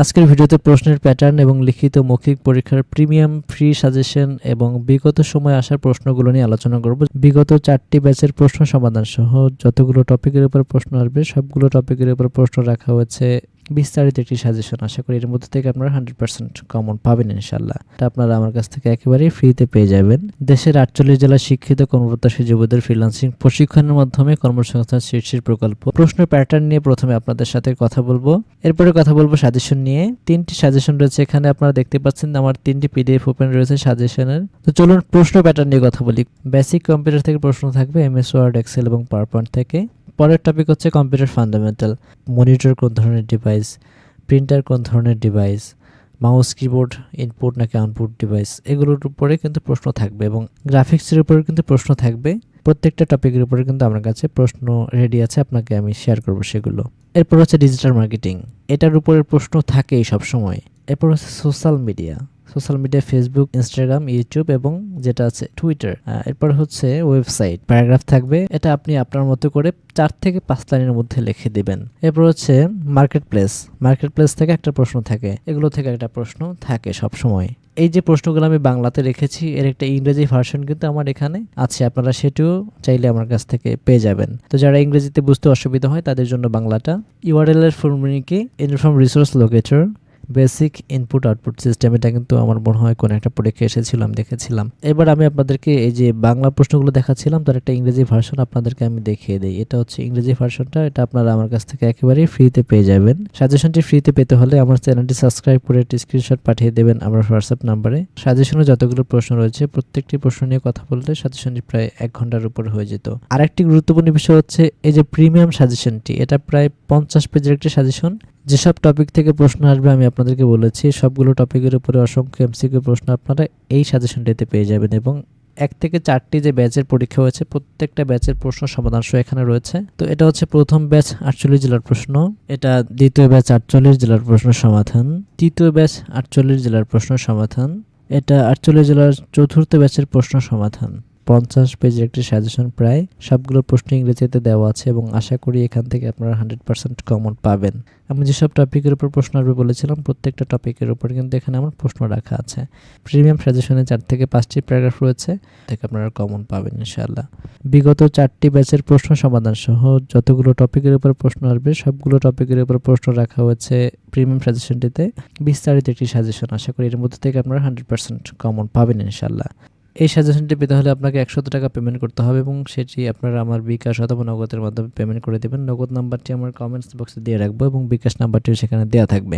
আজকের ভিডিওতে প্রশ্নের প্যাটার্ন এবং লিখিত মৌখিক পরীক্ষার প্রিমিয়াম ফ্রি সাজেশন এবং বিগত সময়ে আসার প্রশ্নগুলো নিয়ে আলোচনা করব। বিগত চারটি ব্যাচের প্রশ্ন সমাধান সহ যতগুলো টপিকের উপর প্রশ্ন আসবে, সবগুলো টপিকের উপর প্রশ্ন রাখা হয়েছে বিস্তারিত একটি সাজেশন আশা করি এর মধ্যে থেকে আপনারা হান্ড্রেড পার্সেন্ট কমন পাবেন ইনশাল্লাহ এটা আপনারা আমার কাছ থেকে একেবারেই ফ্রিতে পেয়ে যাবেন। দেশের আটচল্লিশ জেলার শিক্ষিত কর্মপ্রত্যাশী যুবদের ফ্রিলান্সিং প্রশিক্ষণের মাধ্যমে কর্মসংস্থান শীর্ষের প্রকল্প। প্রশ্ন প্যাটার্ন নিয়ে প্রথমে আপনাদের সাথে কথা বলব। এরপরে কথা বলব সাজেশন নিয়ে। তিনটি সাজেশন রয়েছে এখানে আপনারা দেখতে পাচ্ছেন। আমার তিনটি পিডিএফ ওপেন রয়েছে সাজেশনের তো চলুন প্রশ্ন প্যাটার্ন নিয়ে কথা বলি। বেসিক কম্পিউটার থেকে প্রশ্ন থাকবে এমএস ওয়ার্ড এক্সেল এবং পাওয়ার পয়েন্ট থেকে। পরের টপিক হচ্ছে কম্পিউটার ফান্ডামেন্টাল মনিটর কোন ধরনের ডিভাইস প্রিন্টার কোন ধরনের ডিভাইস মাউস কিবোর্ড ইনপুট নাকি আউটপুট ডিভাইস এগুলোর উপরে কিন্তু প্রশ্ন থাকবে এবং গ্রাফিক্সের উপরে কিন্তু প্রশ্ন থাকবে। প্রত্যেকটা টপিকের উপরে কিন্তু আমার কাছে প্রশ্ন রেডি আছে, আপনাকে আমি শেয়ার করব সেগুলো। এরপর হচ্ছে ডিজিটাল মার্কেটিং এটার উপরে প্রশ্ন থাকেই সবসময়। এরপর হচ্ছে social media social media Facebook Instagram YouTube এবং যেটা আছে টুইটার এরপর হচ্ছে ওয়েবসাইট প্যারাগ্রাফ থাকবে, এটা আপনি আপনার মতো করে চার থেকে পাঁচ লাইনের মধ্যে লিখে দিবেন। এরপর হচ্ছে মার্কেট প্লেস মার্কেট প্লেস থেকে একটা প্রশ্ন থাকে, এগুলো থেকে একটা প্রশ্ন থাকে সব সময় এই যে প্রশ্নগুলো আমি বাংলাতে রেখেছি, এর একটা ইংরেজি ভার্সন কিন্তু আমার এখানে আছে, আপনারা সেটিও চাইলে আমার কাছ থেকে পেয়ে যাবেন। তো যারা ইংরেজিতে বুঝতে অসুবিধা হয়, তাদের জন্য বাংলাটা। ইউআরএল এর কি? Inform resource locator basic input output system এটা কিন্তু আমার মনে হয় কোনো একটা পরীক্ষা এসেছিলাম, দেখেছিলাম। এবার আমি আপনাদেরকে এই যে বাংলা প্রশ্নগুলো দেখাচ্ছিলাম, তার একটা ইংরেজি ভার্সন আপনাদেরকে আমি দেখিয়ে দিই। এটা হচ্ছে ইংরেজি ভার্সনটা এটা আপনারা আমার কাছ থেকে একেবারেই ফ্রিতে পেয়ে যাবেন। সাজেশনটি ফ্রিতে পেতে হলে আমার চ্যানেলটি সাবস্ক্রাইব করে একটি স্ক্রিনশট পাঠিয়ে দেবেন আমার হোয়াটসঅ্যাপ নাম্বারে সাজেশনে যতগুলো প্রশ্ন রয়েছে, প্রত্যেকটি প্রশ্ন নিয়ে কথা বললে সাজেশনটি প্রায় এক ঘণ্টার উপর হয়ে যেত। আরেকটি গুরুত্বপূর্ণ বিষয় হচ্ছে, এই যে প্রিমিয়াম সাজেশনটি এটা প্রায় পঞ্চাশ পেজের একটি সাজেশন যেসব টপিক থেকে প্রশ্ন আসবে, আমি আপনাদেরকে বলেছি, সবগুলো টপিকের উপরে অসংখ্য এমসিকিউ প্রশ্ন আপনারা এই সাজেশনটিতে পেয়ে যাবেন এবং এক থেকে চারটি যে ব্যাচের পরীক্ষা হয়েছে, প্রত্যেকটা ব্যাচের প্রশ্ন সমাধান সহ এখানে রয়েছে। তো এটা হচ্ছে প্রথম ব্যাচ আটচল্লিশ জেলার প্রশ্ন, এটা দ্বিতীয় ব্যাচ আটচল্লিশ জেলার প্রশ্ন সমাধান, তৃতীয় ব্যাচ আটচল্লিশ জেলার প্রশ্ন সমাধান, এটা আটচল্লিশ জেলার চতুর্থ ব্যাচের প্রশ্ন সমাধান। পঞ্চাশ পেজের একটি সাজেশন প্রায় সবগুলো প্রশ্ন ইংরেজিতে দেওয়া আছে এবং আশা করি এখান থেকে আপনারা হান্ড্রেড পার্সেন্ট কমন পাবেন। আমি যেসব টপিকের উপর প্রশ্ন আসবে বলেছিলাম, প্রত্যেকটা টপিকের উপর কিন্তু এখানে আমার প্রশ্ন রাখা আছে। প্রিমিয়াম সাজেশনে চার থেকে পাঁচটি প্যারাগ্রাফ রয়েছে থেকে আপনারা কমন পাবেন ইনশাআল্লাহ। বিগত চারটি ব্যাচের প্রশ্ন সমাধান সহ যতগুলো টপিকের উপর প্রশ্ন আসবে, সবগুলো টপিকের উপর প্রশ্ন রাখা হয়েছে প্রিমিয়াম সাজেশনটিতে বিস্তারিত একটি সাজেশন আশা করি এর মধ্যে থেকে আপনারা হান্ড্রেড পার্সেন্ট কমন পাবেন ইনশাআল্লাহ। এই সাজেশনটি পেতে হলে আপনাকে একশত টাকা পেমেন্ট করতে হবে এবং সেটি আপনারা আমার বিকাশ অথবা নগদের মাধ্যমে পেমেন্ট করে দেবেন। নগদ নাম্বারটি আমার কমেন্টস বক্সে দিয়ে রাখব এবং বিকাশ নাম্বারটিও সেখানে দেওয়া থাকবে।